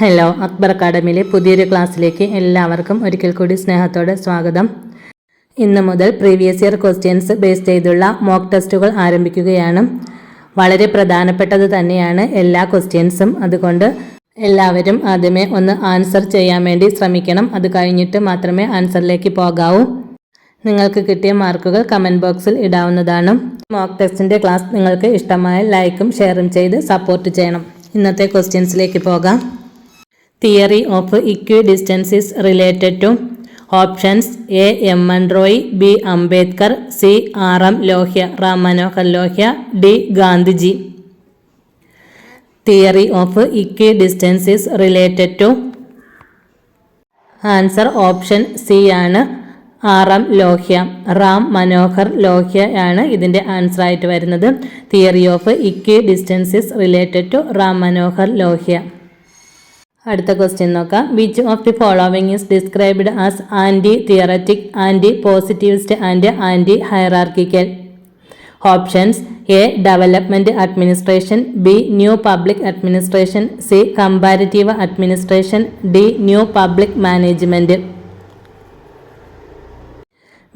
Hello Akbar അക്കാഡമിയിലെ പുതിയൊരു ക്ലാസ്സിലേക്ക് എല്ലാവർക്കും ഒരിക്കൽ കൂടി സ്നേഹത്തോടെ സ്വാഗതം ഇന്ന് മുതൽ പ്രീവിയസ് ഇയർ ക്വസ്റ്റ്യൻസ് ബേസ് ചെയ്തുള്ള മോക്ക് ടെസ്റ്റുകൾ ആരംഭിക്കുകയാണ് വളരെ പ്രധാനപ്പെട്ടത് തന്നെയാണ് എല്ലാ ക്വസ്റ്റ്യൻസും അതുകൊണ്ട് എല്ലാവരും ആദ്യമേ ഒന്ന് ആൻസർ ചെയ്യാൻ വേണ്ടി ശ്രമിക്കണം അത് കഴിഞ്ഞിട്ട് മാത്രമേ ആൻസറിലേക്ക് പോകാവൂ നിങ്ങൾക്ക് കിട്ടിയ മാർക്കുകൾ കമൻറ്റ് ബോക്സിൽ ഇടാവുന്നതാണ് മോക്ക് ടെസ്റ്റിൻ്റെ ക്ലാസ് നിങ്ങൾക്ക് ഇഷ്ടമായ ലൈക്കും ഷെയറും ചെയ്ത് സപ്പോർട്ട് ചെയ്യണം ഇന്നത്തെ ക്വസ്റ്റ്യൻസിലേക്ക് പോകാം theory of equidistances related to options A M N Roy B Ambedkar C R M Lohia Ram Manohar Lohia D Gandhiji theory of equidistances related to answer option C ആണ് ആർ എം ലോഹ്യ റാം മനോഹർ ലോഹ്യ ആണ് ഇതിൻ്റെ answer ആയിട്ട് വരുന്നത് theory of equidistances related to Ram Manohar Lohia അടുത്ത question നോക്കാം which of the following is described as anti theoretic anti positivist and anti hierarchical options A development administration B new public administration C comparative administration D new public management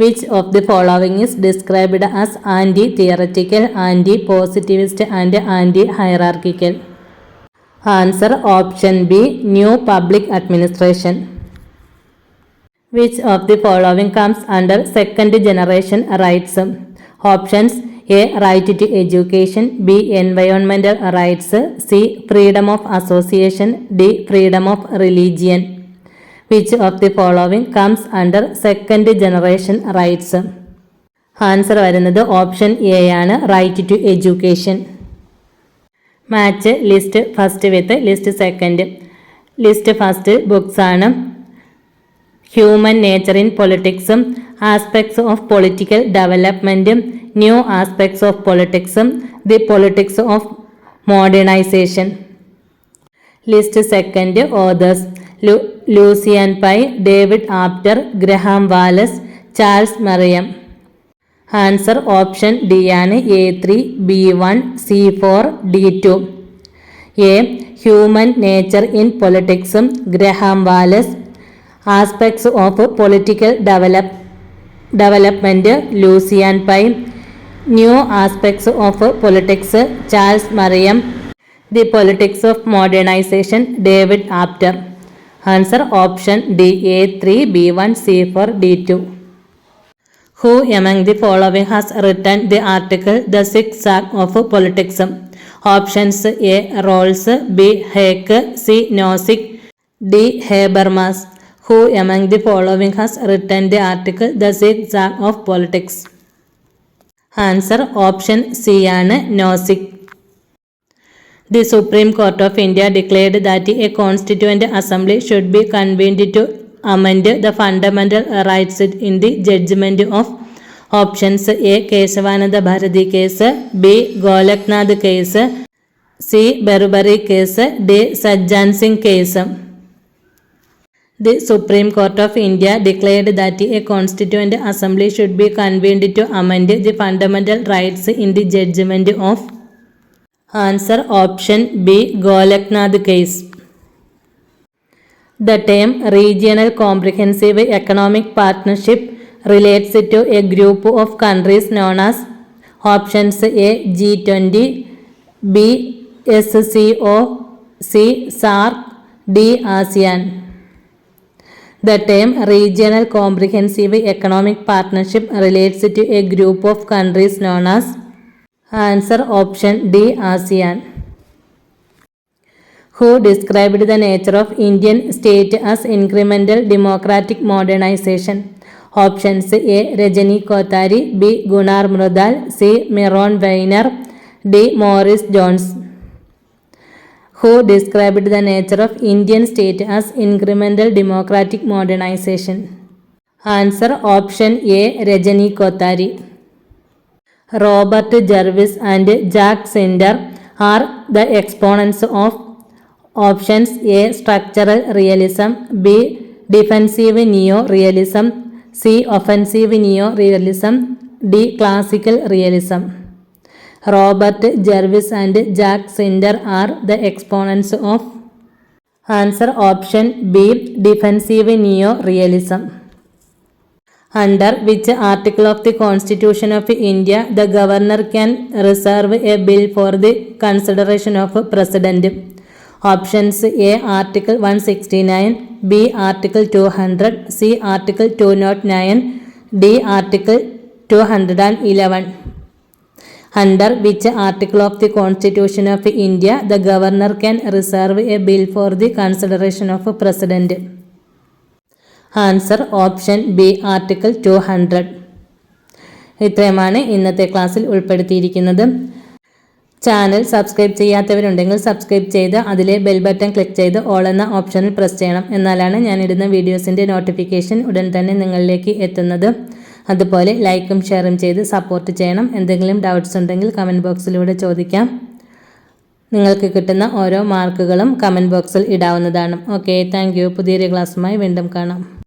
which of the following is described as anti theoretical anti positivist and anti hierarchical answer option B new public administration which of the following comes under second generation rights options A right to education B എൻവയോൺമെൻ്റൽ rights C freedom of association D freedom of religion which of the following comes under second generation rights answer വരുന്നത് option A ആണ് right to education match list first with list second list first ബുക്സാണ് human nature in പൊളിറ്റിക്സും aspects of political ഡെവലപ്മെൻറ്റും new aspects of പൊളിറ്റിക്സും the politics of modernization list second authors Lucian Pye David Apter Graham Wallas Charles Merriam answer option D ആണ് A three B one C four D two A human nature in പൊളിറ്റിക്സും Graham Wallas aspects of political develop development Lucian Pye new aspects of politics Charles Merriam the politics of modernization David Apter answer option D A three B one C four D two who among the following has written the article The Zigzag of Politics? Options A. Rawls, B. Hake, C. Nozick, D. Habermas. Who among the following has written the article The Zigzag of Politics? Answer option C ആണ് Nozick The Supreme Court of India declared that a constituent assembly should be convened to amend the fundamental rights in the judgment of options A. Keshavananda Bharati case B. Golaknath case C. Barubari case D. Sajjan Singh case The Supreme Court of India declared that a constituent assembly should be convened to amend the fundamental rights in the judgment of Answer option B. Golaknath case the term Regional Comprehensive Economic Partnership relates to a group of countries known as options A G20, B SCO, C SARC, D ASEAN. The term Regional Comprehensive Economic Partnership relates to a group of countries known as Answer option D ASEAN. who described the nature of Indian state as incremental democratic modernization. Options A. Rajani Kothari, B. Gunar Mrudal, C. Meron Weiner, D. Morris Jones. Who described the nature of Indian state as incremental democratic modernization? Answer option A. Rajani Kothari. Robert Jervis and Jack Sinder are the exponents of Options A. Structural realism, B. Defensive neo-realism, C. Offensive neo-realism, D. Classical realism. Robert Jervis and Jack Sinder are the exponents of answer option B. Defensive neo-realism. Under which article of the Constitution of India the governor can reserve a bill for the consideration of President? Options A article one sixty nine B article two hundred C article two nought nine D article two hundred and eleven under which article of the constitution of India the governor can reserve a bill for the consideration of president answer option B article two hundred ഇത്രയുമാണ് ഇന്നത്തെ ക്ലാസ്സിൽ ഉൾപ്പെടുത്തിയിരിക്കുന്നത് channel subscribe ചെയ്യാത്തവരുണ്ടെങ്കിൽ subscribe ചെയ്ത് അതിലെ bell button click ചെയ്ത് all എന്ന ഓപ്ഷനിൽ പ്രസ് ചെയ്യണം എന്നാലാണ് ഇടുന്ന വീഡിയോസിൻ്റെ നോട്ടിഫിക്കേഷൻ ഉടൻ തന്നെ നിങ്ങളിലേക്ക് എത്തുന്നത് അതുപോലെ ലൈക്കും ഷെയറും ചെയ്ത് സപ്പോർട്ട് ചെയ്യണം എന്തെങ്കിലും ഡൗട്ട്സ് ഉണ്ടെങ്കിൽ കമൻറ്റ് ബോക്സിലൂടെ ചോദിക്കാം നിങ്ങൾക്ക് കിട്ടുന്ന ഓരോ മാർക്കുകളും കമൻറ്റ് ബോക്സിൽ ഇടാവുന്നതാണ് ഓക്കെ താങ്ക് പുതിയൊരു ക്ലാസ്സുമായി വീണ്ടും കാണാം